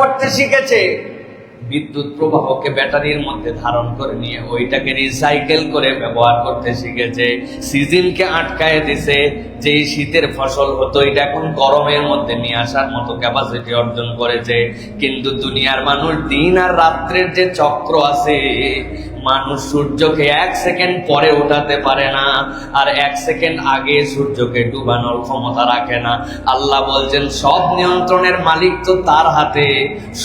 করতে শিখেছে। বিদ্যুৎ প্রবাহকে ব্যাটারির মধ্যে ধারণ করে নিয়ে ওইটাকে রিসাইকেল করে ব্যবহার করতে শিখেছে। সিজনকে আটকায় দিছে যে শীতের ফসল হতো, এটা এখন গরমের মধ্যে নিয়ে আসার মতো ক্যাপাসিটি অর্জন করেছে। কিন্তু দুনিয়ার মানুষ দিন আর রাত্রের যে চক্র আছে মানুষ সূর্যকে এক সেকেন্ড পরে উঠাতে পারে না, আর এক সেকেন্ড আগে সূর্যকে ডুবানোর ক্ষমতা রাখে না। আল্লাহ বলছেন, সব নিয়ন্ত্রণের মালিক তো তার হাতে,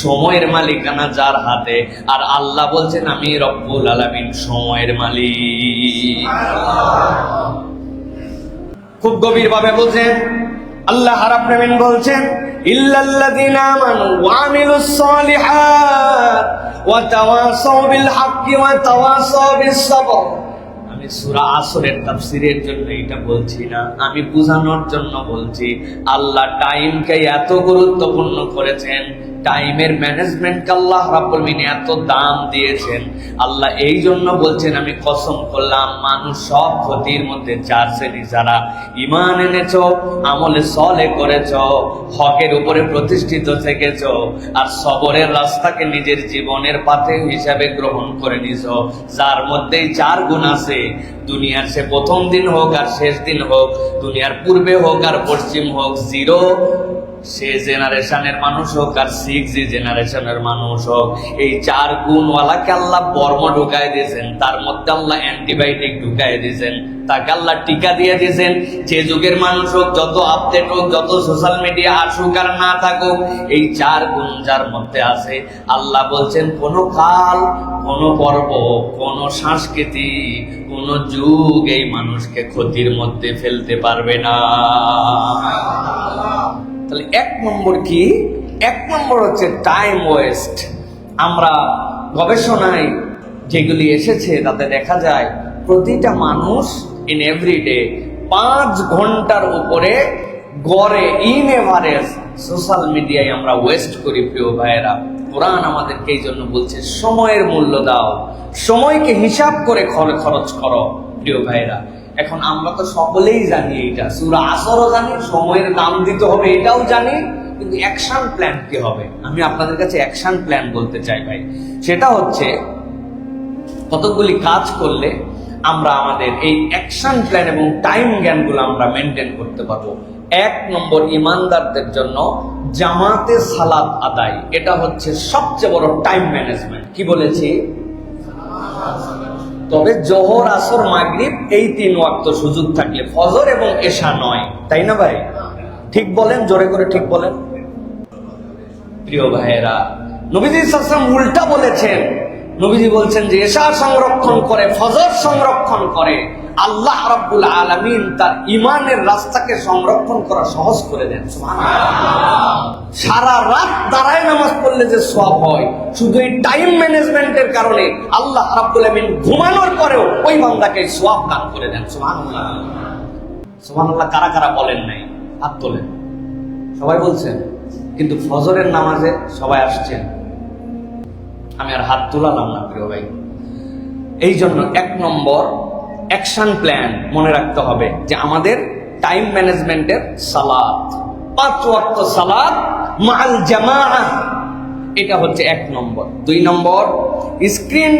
সময়ের মালিকানা যার হাতে। আর আল্লাহ বলছেন, আমি রব্বুল আলামিন সময়ের মালিক। খুব গভীর ভাবে বলছেন, আল্লাহ রাব্বুল বলছেন, ইল্লাল্লাযিনা আমানু ওয়া আমিলুস সালিহাত। ওয়া তাওয়াসাউ বিল হাক্কি আমি সূরা আসরের তাফসীরের জন্য এটা বলছি না, আমি বোঝানোর জন্য বলছি, আল্লাহ টাইমকে এত গুরুত্বপূর্ণ করেছেন, টাইমের ম্যানেজমেন্টকে আল্লাহ রাব্বুল এত দাম দিয়েছেন, আল্লাহ এই জন্য বলছেন, আমি কসম করলাম, মানুষ সব ক্ষতির মধ্যে শ্রেণি যারা ইমান এনেছ, আমলে সলে করেছ, হকের উপরে প্রতিষ্ঠিত থেকেছ, আর সবরের রাস্তাকে নিজের জীবনের পাথে হিসাবে গ্রহণ করে নিছ, যার মধ্যেই চার গুণ আছে দুনিয়ার সে প্রথম দিন হোক আর শেষ দিন হোক, দুনিয়ার পূর্বে হোক আর পশ্চিম হোক জিরো সে জেনারেশনের মানুষ হোক আর সিক্স জেনারেশনের মানুষ হোক, এই চার গুণওয়ালাকে আল্লাহ বর্ম ঢুকাই দিয়েছেন, তার মধ্যে আল্লাহ অ্যান্টিবায়োটিক ঢুকাই দিয়েছেন, তাকে আল্লাহ টিকা দিয়ে দিয়েছেন, যে যুগের মানুষ হোক, যত আপডেট হোক, যত সোশ্যাল মিডিয়া আসুক আর না থাকুক, এই চার গুণ যার মধ্যে আছে, আল্লাহ বলছেন, কোনো কাল, কোনো পর্ব, কোনো সংস্কৃতি, কোনো যুগ এই মানুষকে ক্ষতির মধ্যে ফেলতে পারবে না। তাহলে এক নম্বর কি? এক নম্বর হচ্ছে টাইম ওয়েস্ট আমরা গবেষণায় যেগুলি এসেছে তাতে দেখা যায় প্রতিটা মানুষ ইন এভরিডে পাঁচ ঘণ্টার উপরে গড়ে ইন এভারেজ সোশ্যাল মিডিয়ায় আমরা ওয়েস্ট করি, প্রিয় ভাইয়েরা। কোরআন আমাদেরকে এই জন্য বলছে, সময়ের মূল্য দাও। সময়কে হিসাব করে খর- খরচ করো, প্রিয় ভাইয়েরা। এখন আমরা তো সকলেই জানি এইটা সুরা আসরও জানি, সময়ের দাম দিতে হবে এটাও জানি, কিন্তু অ্যাকশন প্ল্যান কি হবে? আমি আপনাদের কাছে অ্যাকশন প্ল্যান বলতে চাই ভাই। সেটা হচ্ছে কতগুলি কাজ করলে আমরা আমাদের এই অ্যাকশন প্ল্যান এবং টাইম জ্ঞানগুলো আমরা মেনটেন করতে পারব। এক নম্বর ইমানদারদের জন্য জামাতে সালাত আদায়, এটা হচ্ছে সবচেয়ে বড় টাইম ম্যানেজমেন্ট কি বলেছি? তবে জোহর, আসর, মাগরিব এই তিন ওয়াক্ত সুযোগ থাকলে ফজর এবং এশা নয়। তাই না ভাই? ঠিক বলেন, জোরে করে ঠিক বলেন। প্রিয় ভাইয়েরা, নবীজি সাসম উল্টা বলেছেন। নবীজি বলছেন যে এশা সংরক্ষণ করে, ফজর সংরক্ষণ করে। আল্লাহ রাব্বুল আলামিন তার ইমানের রাস্তাকে সংরক্ষণ করা সহজ করে দেন সারা রাত দাঁড়ায় নামাজ পড়লে যে সব হয়, শুধু এই টাইম ম্যানেজমেন্টের কারণে আল্লাহ রাব্বুল আলামিন ঘুমানোর পরেও ওই বান্দাকে সওয়াব দান করে দেন, সুবহানাল্লাহ। সুবহানাল্লাহ কারা কারা বলেন নাই? হাত তোলেন। সবাই বলছেন, কিন্তু ফজরের নামাজে সবাই আসছেন। আমি আর হাত তুলালাম না, প্রিয় ভাই। এই জন্য এক নম্বর অ্যাকশন প্ল্যান মনে রাখতে হবে যে আমাদের টাইম ম্যানেজমেন্টের সালাদ পাঁচ ওয়াক্ত সালাদ মাল জামা এটা হচ্ছে এক নম্বর। দুই নম্বর স্ক্রিন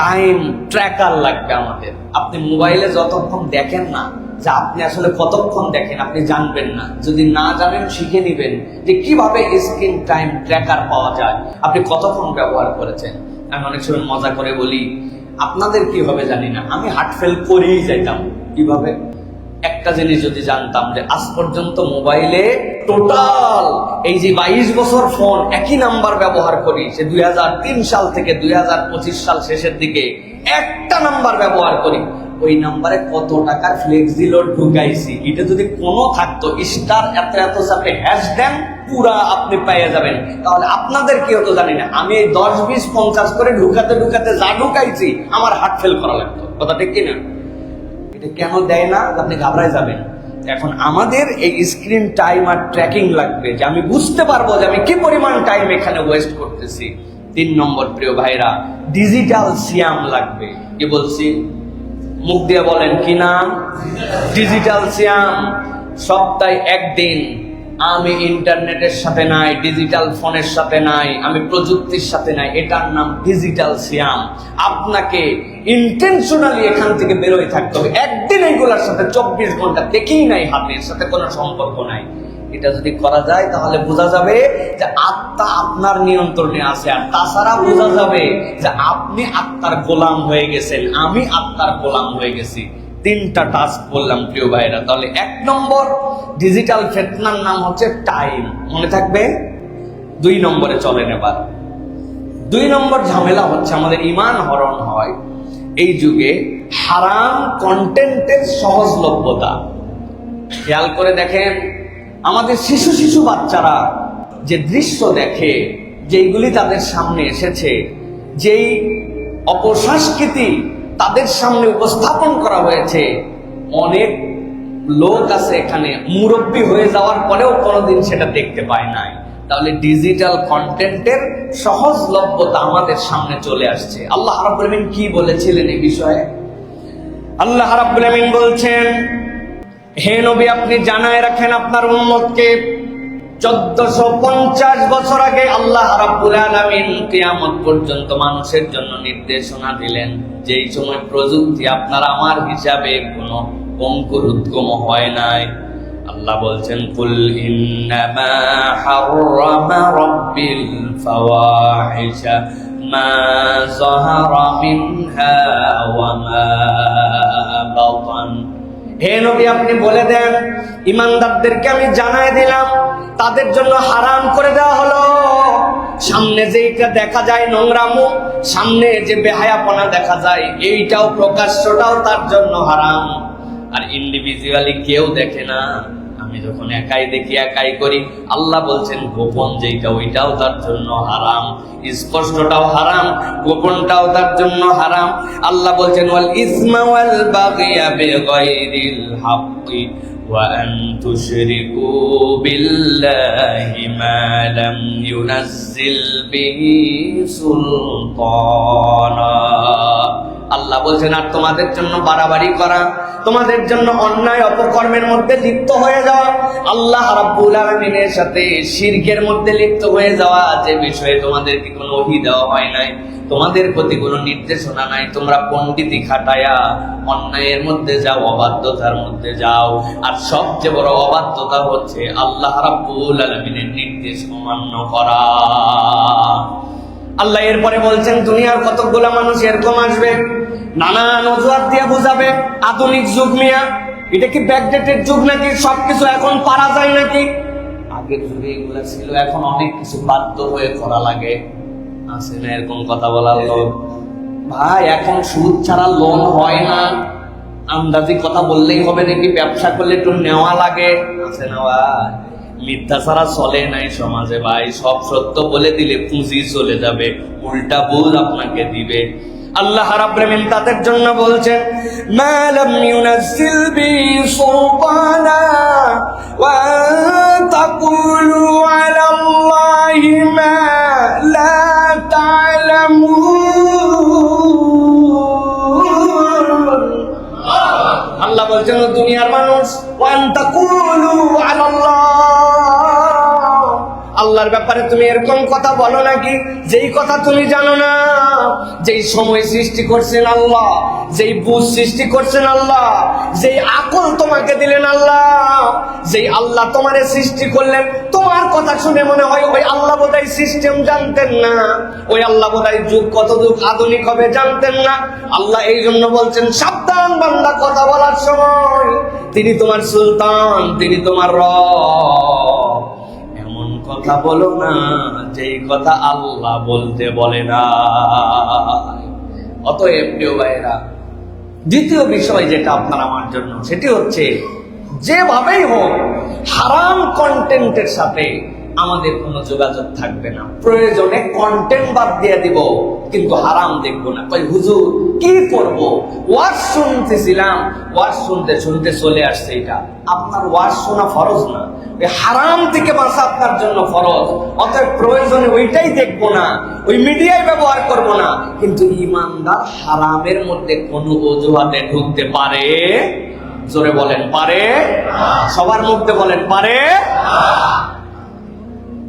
টাইম ট্র্যাকার লাগবে আমাদের। আপনি মোবাইলে যতক্ষণ দেখেন না, যে আপনি আসলে কতক্ষণ দেখেন, আপনি জানবেন না। যদি না জানেন, শিখে নিবেন যে কীভাবে স্ক্রিন টাইম ট্র্যাকার পাওয়া যায়। আপনি কতক্ষণ ব্যবহার করেছেন? আমি অনেক সময় মজা করে বলি আপনাদের কি হবে জানি না। আমি হার্ট ফেল করেই যাইতাম। কীভাবে? একটা জিনিস যদি জানতাম যে আজ পর্যন্ত মোবাইলে টোটাল এই যে বাইশ বছর ফোন একই নাম্বার ব্যবহার করি, সে দুই হাজার তিন সাল থেকে দুই হাজার পঁচিশ সাল শেষের দিকে একটা নাম্বার ব্যবহার করি, ওই নাম্বারে কত টাকার ফ্লেক্সি লোড ঢুকাইছি। এটা যদি কোনো থাকতো স্টার এত এত চাপে হ্যাশ দেন পুরা আপনি পেয়ে যাবেন। তাহলে আপনাদের কি হতো জানি না, আমি এই দশ, বিশ, পঞ্চাশ করে ঢুকাতে ঢুকাতে যা ঢুকাইছি, আমার হার্ট ফেল করা লাগতো। কথা ঠিক কিনা? এটা কেন দেয় না? আপনি ঘাবড়ায় যাবেন। এখন আমাদের এই স্ক্রিন টাইম আর ট্র্যাকিং লাগবে যে আমি বুঝতে পারব যে আমি কি পরিমাণ টাইম এখানে ওয়েস্ট করতেছি। তিন নম্বর প্রিয় ভাইরা ডিজিটাল সিয়াম লাগবে। কি বলছি? মুখ দিয়ে বলেন কি নাম? ডিজিটাল সিয়াম সপ্তাহে একদিন আমি ইন্টারনেটের সাথে নাই, ডিজিটাল ফোনের সাথে নাই, আমি প্রযুক্তির সাথে নাই, এটার নাম ডিজিটাল সিয়াম। আপনাকে ইন্টেনশনালি এখান থেকে বেরোয় থাকতে হবে। একদিন এইগুলোর সাথে চব্বিশ ঘণ্টা দেখেই নাই হাতের সাথে কোনো সম্পর্ক নাই। এটা যদি করা যায়, তাহলে বোঝা যাবে যে আত্মা আপনার নিয়ন্ত্রণে আছে, আর তাছাড়া বোঝা যাবে যে আপনি আত্মার গোলাম হয়ে গেছেন, আমি আত্মার গোলাম হয়ে গেছি। তিনটা টাস্ক বললাম প্রিয় ভাইরা। তাহলে এক নম্বর ডিজিটাল ফেতনার নাম হচ্ছে টাইম মনে থাকবে? দুই নম্বরে চলেন এবার। দুই নম্বর ঝামেলা হচ্ছে আমাদের ইমান হরণ হয়। এই যুগে হারাম কন্টেন্টের সহজলভ্যতা। খেয়াল করে দেখেন, আমাদের শিশু শিশু বাচ্চারা যে দৃশ্য দেখে, যেইগুলি তাদের সামনে এসেছে, যেই অপসংস্কৃতি তাদের সামনে উপস্থাপন করা হয়েছে। অনেক লোক আছে এখানে, মুরব্বী হয়ে যাওয়ার পরেও কোনোদিন সেটা দেখতে পায় নাই। তাহলে ডিজিটাল কন্টেন্টের সহজলভ্যতা আমাদের সামনে চলে আসছে। আল্লাহ রাব্বুল কি বলেছিলেন এই বিষয়ে? আল্লাহ রাব্বুল বলছেন, হে নবী, আপনি জানায় রাখেন আপনার উম্মতকে চোদ্দশো পঞ্চাশ বছর আগে আল্লাহ পর্যন্ত মানুষের জন্য নির্দেশনা দিলেন যেই সময় প্রযুক্তি আপনার আমার হিসাবে অঙ্কুর উদ্গম হয় নাই। আল্লাহ বলছেন মা হে নবী, আপনি বলে দেন, ইমানদারদেরকে আমি জানাই দিলাম তাদের জন্য হারাম করে দেওয়া হলো। সামনে যেইটা দেখা যায় নোংরামু, সামনে যে বেহায়াপনা দেখা যায়, এইটাও প্রকাশ্যটাও তার জন্য হারাম। আর ইন্ডিভিজুয়ালি কেউ দেখে না। আমি যখন একাই দেখি, একাই করি, আল্লাহ বলছেন, গোপন যেইটা, ওইটাও তার জন্য হারাম। স্পষ্টটাও হারাম, গোপনটাও তার জন্য হারাম। আল্লাহ বলছেন, ওয়াল ইসমা ওয়াল বাগিয়া বিগাইরিল হাক্কি। وأن تشركوا بالله ما لم ينزل به سلطانا আল্লাহ বলছেন আর তোমাদের জন্য বাড়াবাড়ি করা তোমাদের জন্য অন্যায় অপকর্মের মধ্যে লিপ্ত হয়ে যাওয়া আল্লাহ রাব্বুল আলামিনের সাথে শিরকের মধ্যে লিপ্ত হয়ে যাওয়া যে বিষয়ে তোমাদেরকে কোনো অভি দেওয়া হয় নাই তোমাদের প্রতি কোনো নির্দেশনা নাই, তোমরা পণ্ডিতি খাটায়া অন্যায়ের মধ্যে যাও, অবাধ্যতার মধ্যে যাও। আর সবচেয়ে বড় অবাধ্যতা হচ্ছে আল্লাহ রাব্বুল আলামিনের নির্দেশ অমান্য করা। আল্লাহ এরপরে বলছেন, দুনিয়ার কতগুলা মানুষ এরকম আসবে? নানান অজুহাত দিয়ে বুঝাবে, আধুনিক যুগ মিয়া। এটা কি ব্যাকডেটেড যুগ নাকি? সবকিছু এখন পারা যায় নাকি? আগের যুগে এগুলা ছিল, এখন অনেক কিছু বাধ্য হয়ে করা লাগে। আছে না, এরকম কথা বলার লোক ভাই, এখন সুদ ছাড়া লোন হয় না। আন্দাজি কথা বললেই হবে নাকি? ব্যবসা করলে একটু নেওয়া লাগে। আছে না ভাই? মিথ্যা ছাড়া চলে নাই সমাজে ভাই। সব সত্য বলে দিলে পুঁজি চলে যাবে। উল্টা ভুল আপনাকে দিবে। আল্লাহ রাব্বুল তাদের জন্য বলছেন, মা লাম ইউনাজ্জিল বি সুলতানা ওয়া তাকুলু আলা মা আল্লাহর ব্যাপারে তুমি এরকম কথা বলো নাকি? যেই কথা তুমি জানো না, যেই সময় সৃষ্টি করছেন আল্লাহ, যেই বুঝ সৃষ্টি করছেন আল্লাহ, যেই আকল তোমাকে দিলেন আল্লাহ, যেই আল্লাহ তোমারে সৃষ্টি করলেন, তোমার কথা শুনে মনে হয় ওই আল্লাহ বোধহয় সিস্টেম জানতেন না। ওই আল্লাহ বোধহয় যুগ কত যুগ আধুনিক হবে জানতেন না। আল্লাহ এই জন্য বলছেন, সাবধান বান্দা, কথা বলার সময়। তিনি তোমার সুলতান, তিনি তোমার রব। কথা বলো না, যেই কথা আল্লাহ বলতে বলে না। অতএব প্রিয় ভাইরা দ্বিতীয় বিষয় যেটা আপনার আমার জন্য, সেটি হচ্ছে, যেভাবেই হোক, হারাম কন্টেন্টের সাথে আমাদের কোনো যোগাযোগ থাকবে না। প্রয়োজনে কন্টেন্ট বাদ দিয়ে দিব, কিন্তু হারাম দেখব না। কই হুজুর, কি করব? ওয়াজ শুনতেছিলাম, ওয়াজ শুনতে শুনতে চলে আসছে এটা। আপনার ওয়াজ শোনা ফরজ না? হারাম থেকে বাঁচা আপনার জন্য ফরজ। অতএব প্রয়োজনে ওইটাই দেখব না, ওই মিডিয়ায় ব্যবহার করব না। কিন্তু ইমানদার হারামের মধ্যে কোনো অজুহাতে ঢুকতে পারে? জোরে বলেন, পারে? সবার মধ্যে বলেন, পারে?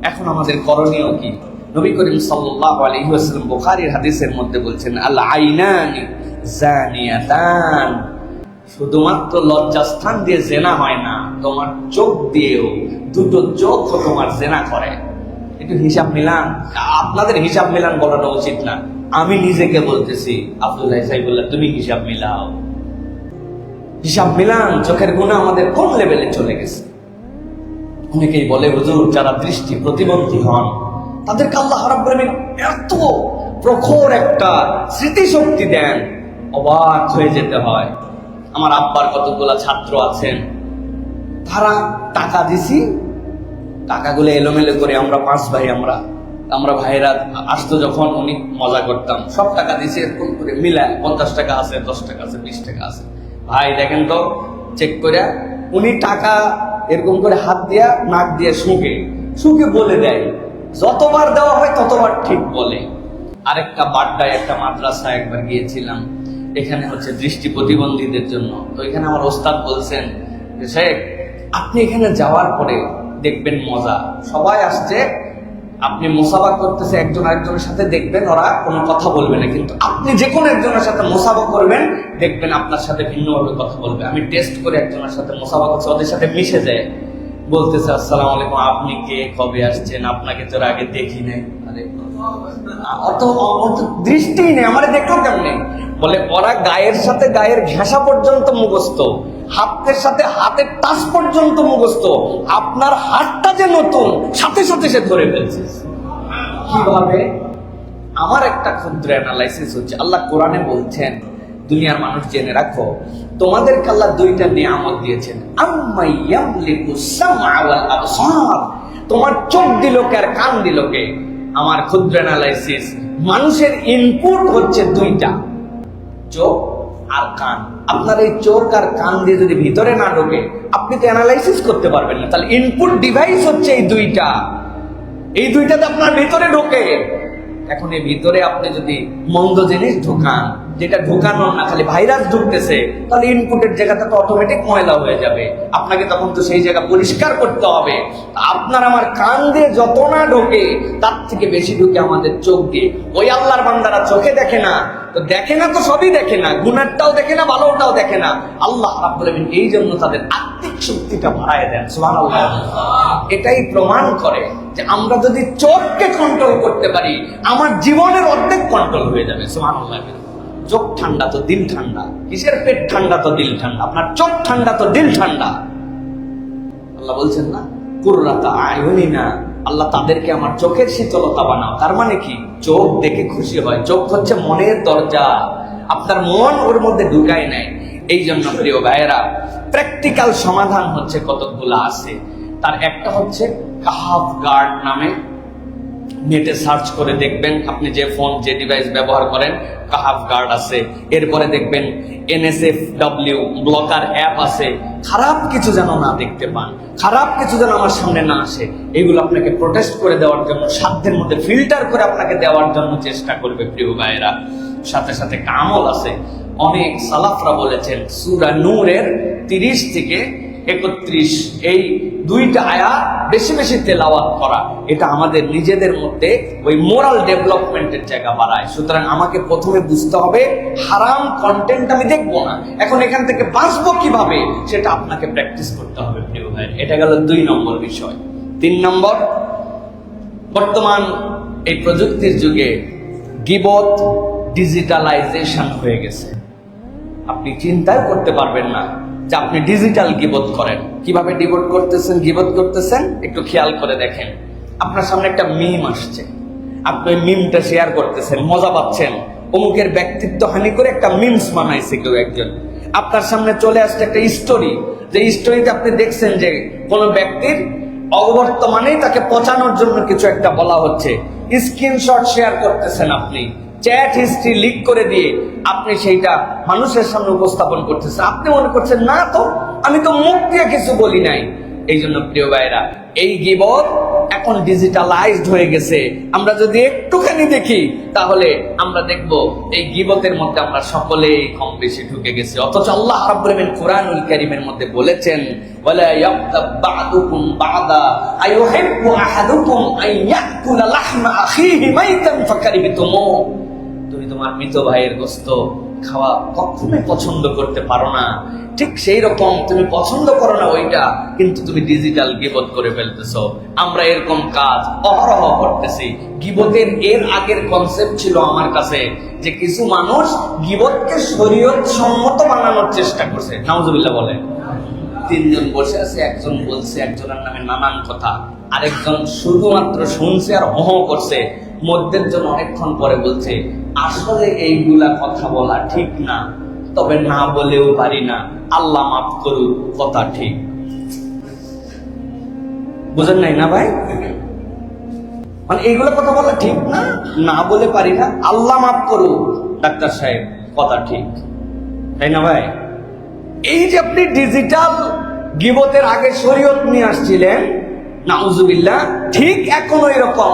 এখন আমাদের করণীয় কি? নবী করিম সাল্লাল্লাহু আলাইহি ওয়াসাল্লাম বুখারীর হাদিসের মধ্যে বলছেন, আল আইনানি জানিয়াতান। শুধুমাত্র লজ্জাস্থান দিয়ে জেনা হয় না, তোমার চোখ দিয়েও দুটো চোখ তোমার জেনা করে। একটু হিসাব মিলান, আপনাদের হিসাব মিলান বলাটা উচিত না। আমি নিজেকে বলতেছি, আব্দুল্লাহ সাহেবুল্লাহ তুমি হিসাব মিলাও। হিসাব মিলান, চোখের গুণা আমাদের কোন লেভেলে চলে গেছে? অনেকেই বলে, হুজুর, যারা দৃষ্টি প্রতিবন্ধী হন, তাদেরকে আল্লাহ রাব্বুল এত প্রখর একটা স্মৃতিশক্তি দেন, অবাক হয়ে যেতে হয়। আমার আব্বার কতগুলা ছাত্র আছেন, তারা টাকা দিছি, টাকাগুলো এলোমেলো করে আমরা পাঁচ ভাই, আমরা আমরা ভাইরা আসতো যখন, উনি মজা করতাম। সব টাকা দিছি, এরকম করে মিলায়, পঞ্চাশ টাকা আছে, দশ টাকা আছে, বিশ টাকা আছে। ভাই, দেখেন তো, চেক করে উনি টাকা এরকম করে হাত দিয়া, নাক দিয়ে শুঁকে। শুঁকে বলে দেয়। যতবার দেওয়া হয় ততবার ঠিক বলে। আরেকটা বাড্ডায়, একটা মাদ্রাসায় একবার গিয়েছিলাম। এখানে হচ্ছে দৃষ্টি প্রতিবন্ধীদের জন্য। তো এখানে আমার ওস্তাদ বলছেন যে, শেখ, আপনি এখানে যাওয়ার পরে দেখবেন মজা। সবাই আসছে আপনি মোসাবা করতেছে একজন আরেকজনের সাথে, দেখবেন ওরা কোনো কথা বলবে না। কিন্তু আপনি যে কোনো একজনের সাথে মোসাবা করবেন, দেখবেন আপনার সাথে ভিন্নভাবে কথা বলবে। আমি টেস্ট করে একজনের সাথে মোসাবা করছি ওদের সাথে মিশে যায়। বলতেছে, আসসালামু আলাইকুম, আপনি কে? কবে আসছেন? আপনাকে তো এর আগে দেখি নাই। অত অত দৃষ্টিই নেই, আমার দেখল কেমনে বলে, ওরা গায়ের সাথে গায়ের ঘেঁষা পর্যন্ত মুখস্থ, হাতের সাথে হাতের টাচ পর্যন্ত মুখস্থ, আপনার হাতটা যে নতুন, সাথে সাথে সে ধরে ফেলছে। কীভাবে? আমার একটা ক্ষুদ্র অ্যানালাইসিস হচ্ছে, আল্লাহ কোরআনে বলছেন দুনিয়ার মানুষ জেনে রাখো, তোমাদেরকে আল্লাহ দুইটা নিয়ামত দিয়েছেন। তোমার চোখ দিল কে আর কান দিল কে? আমার ক্ষুদ্র অ্যানালাইসিস মানুষের ইনপুট হচ্ছে দুইটা, চোখ আর কান। আপনার এই চোখ আর কান দিয়ে যদি ভিতরে না ঢোকে, আপনি তো অ্যানালাইসিস করতে পারবেন না। তাহলে ইনপুট ডিভাইস হচ্ছে এই দুইটা। এই দুইটাতে আপনার ভিতরে ঢোকে। এখন এই ভিতরে আপনি যদি মন্দ জিনিস ঢোকান যেটা ঢোকানো না, খালি ভাইরাস ঢুকতেছে, তাহলে ইনপুটের জায়গাটা তো অটোমেটিক ময়লা হয়ে যাবে। আপনাকে তখন তো সেই জায়গা পরিষ্কার করতে হবে। আপনার আমার কান দিয়ে যত না ঢোকে, তার থেকে বেশি ঢুকে আমাদের চোখ দিয়ে ওই আল্লাহর বান্দারা চোখে দেখে না। তো দেখে না তো সবই দেখে না। গুণারটাও দেখে না, ভালোটাও দেখে না। আল্লাহ রাব্বুল এই জন্য তাদের আত্মিক শক্তিটা বাড়ায় দেন, সুবহানাল্লাহ। এটাই প্রমাণ করে যে আমরা যদি চোখকে কন্ট্রোল করতে পারি, আমার জীবনের অর্ধেক কন্ট্রোল হয়ে যাবে, সুবহানাল্লাহ। চোখ ঠান্ডা তো দিল ঠান্ডা। কিসের পেট ঠান্ডা তো দিল ঠান্ডা? আপনার চোখ ঠান্ডা তো দিল ঠান্ডা। আল্লাহ বলছেন না, কুর্রাতা আয়নি না আল্লাহ তাদেরকে আমার চোখের শীতলতা বানাও। তার মানে কি? চোখ দেখে খুশি হয়। চোখ হচ্ছে মনের দরজা। আপনার মন ওর মধ্যে ঢুকায় নেয়। এই জন্য প্রিয় ভাইয়েরা প্র্যাকটিক্যাল সমাধান হচ্ছে কতগুলো আছে। তার একটা হচ্ছে কাহাফ গার্ড নামে নেটে সার্চ করে দেখবেন আপনি যে ফোন, যে ডিভাইস ব্যবহার করেন, কাহাফ গার্ড আছে। এরপরে দেখবেন এনএসএফ ডাব্লিউ ব্লকার অ্যাপ আছে। খারাপ কিছু যেন না দেখতে পান, খারাপ কিছু যেন আমার সামনে না আসে, এগুলো আপনাকে প্রোটেস্ট করে দেওয়ার জন্য, সাধ্যের মধ্যে ফিল্টার করে আপনাকে দেওয়ার জন্য চেষ্টা করবে প্রিয় ভাইয়েরা। সাথে সাথে কামল আছে। অনেক সালাফরা বলেছেন, সুরা নূরের তিরিশ থেকে একত্রিশ, এই দুইটা আয়া বেশি বেশি তেলাওয়াত করা, এটা আমাদের নিজেদের মধ্যে ওই মোরাল ডেভেলপমেন্টের জায়গা বাড়ায়। সুতরাং আমাকে প্রথমে বুঝতে হবে, হারাম কন্টেন্ট আমি দেখব না। এখন এখান থেকে বাঁচবো কীভাবে, সেটা আপনাকে প্র্যাকটিস করতে হবে, প্রিয় ভাই এটা গেল দুই নম্বর বিষয়। তিন নম্বর, বর্তমান এই প্রযুক্তির যুগে গিবত ডিজিটালাইজেশন হয়ে গেছে। আপনি চিন্তাও করতে পারবেন না। যে আপনি ডিজিটাল গিবত করেন। কীভাবে ডিবোট করতেছেন, গিবত করতেছেন? একটু খেয়াল করে দেখেন। আপনার সামনে একটা মিম আসছে। আপনি মিমটা শেয়ার করতেছেন, মজা পাচ্ছেন। অমুকের ব্যক্তিত্ব হানি করে একটা মিমস বানাইছে কেউ একজন। আপনার সামনে চলে আসছে একটা স্টোরি যে স্টোরিতে আপনি দেখছেন যে কোনো ব্যক্তির অবর্তমানেই তাকে পচানোর জন্য কিছু একটা বলা হচ্ছে। স্ক্রিনশট শেয়ার করতেছেন আপনি। চ্যাট হিস্ট্রি লিক করে দিয়ে আপনি সেইটা মানুষের সামনে উপস্থাপন করতেছেন। আপনি মনে করছেন, না তো, আমি তো মুখ দিয়ে কিছু বলি নাই। এই জন্য প্রিয় ভাইরা এই গিবত এখন ডিজিটালাইজড হয়ে গেছে। আমরা যদি একটুখানি দেখি, তাহলে আমরা দেখব এই গিবতের মধ্যে আমরা সকলেই কম বেশি ঢুকে গেছি। অথচ আল্লাহ রাব্বুল কুরআনুল কারীমের মধ্যে বলেছেন, ওয়ালা ইয়াক্তাব বা'দুকুম বা'দা, আইয়ুহিব্বু আহাদুকুম আন ইয়াকুলা লাহমা আখিহি মাইতান ফাকারিহতুমু তুমি তোমার মৃত ভাইয়ের গোস্ত খাওয়া কখনোই পছন্দ করতে পারো না। ঠিক সেই রকম তুমি পছন্দ করো না ওইটা, কিন্তু তুমি ডিজিটাল গিবত করে ফেলতেছো। আমরা এরকম কাজ অহরহ করতেছি। গিবতের এর আগের কনসেপ্ট ছিল আমার কাছে যে কিছু মানুষ গিবতকে শরীয়ত সম্মত বানানোর চেষ্টা করছে। নাউজুবিল্লাহ বলে। তিনজন বসে আছে, একজন বলছে, একজনের নামে নানান কথা। আরেকজন শুধুমাত্র শুনছে আর হহ করছে। মধ্যের জন্য অনেকক্ষণ পরে বলছে, আসলে এইগুলা কথা বলা ঠিক না, তবে না বলেও পারি না। আল্লাহ মাফ করুক, কথা ঠিক। বুঝেন নাই না ভাই? মানে এইগুলো কথা বলা ঠিক না না বলে পারি না, আল্লাহ মাফ করুক, ডাক্তার সাহেব, কথা ঠিক। তাই না ভাই? এই যে আপনি ডিজিটাল গিবতের আগে শরীয়ত নিয়ে আসছিলেন, নাউজুবিল্লাহ, ঠিক এখন ওই রকম